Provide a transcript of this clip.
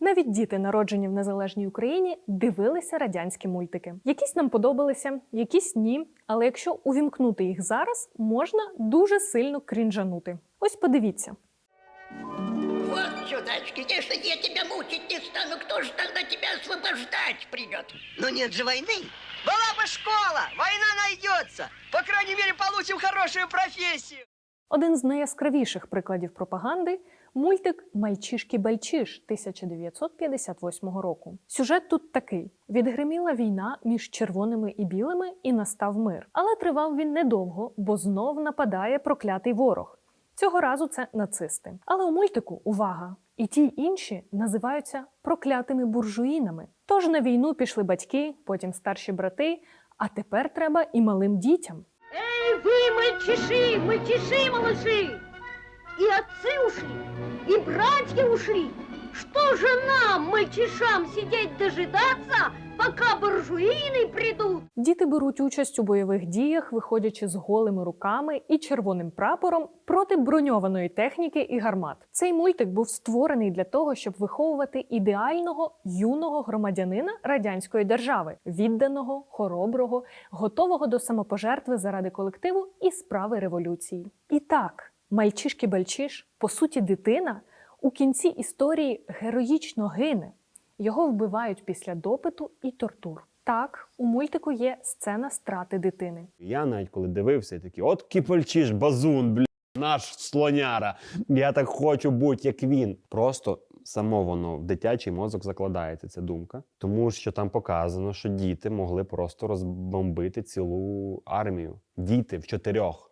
Навіть діти, народжені в незалежній Україні, дивилися радянські мультики. Якісь нам подобалися, якісь ні. Але якщо увімкнути їх зараз, можна дуже сильно крінжанути. Ось подивіться. Вот, чудачки, если я тебя мучить не стану, кто же тогда тебя освобождать придет? Но нет же войны. Была бы школа, война найдется. По крайней мере, получим хорошую профессию. Один з найяскравіших прикладів пропаганди мультик Мальчишки Бальчиш 1958 року. Сюжет тут такий: відгриміла війна між червоними і білими, і настав мир. Але тривав він недовго, бо знов нападає проклятий ворог. Цього разу це нацисти. Але у мультику увага! І ті й інші називаються проклятими буржуїнами. Тож на війну пішли батьки, потім старші брати, а тепер треба і малим дітям. Эй, вы, мальчиши, мальчиши, малыши! И отцы ушли, и братья ушли. Что же нам, мальчишам, сидеть дожидаться, пока буржуины придут? Діти беруть участь у бойових діях, виходячи з голими руками і червоним прапором проти броньованої техніки і гармат. Цей мультик був створений для того, щоб виховувати ідеального юного громадянина радянської держави, відданого, хороброго, готового до самопожертви заради колективу і справи революції. І так, мальчишки Бальчиш, по суті, дитина у кінці історії героїчно гине. Його вбивають після допиту і тортур. Так, у мультику є сцена страти дитини. Я навіть коли дивився, я такий, от кіпольчиш, базун, бля, наш слоняра. Я так хочу бути, як він. Просто само воно в дитячий мозок закладається ця думка, тому що там показано, що діти могли просто розбомбити цілу армію. Діти в чотирьох.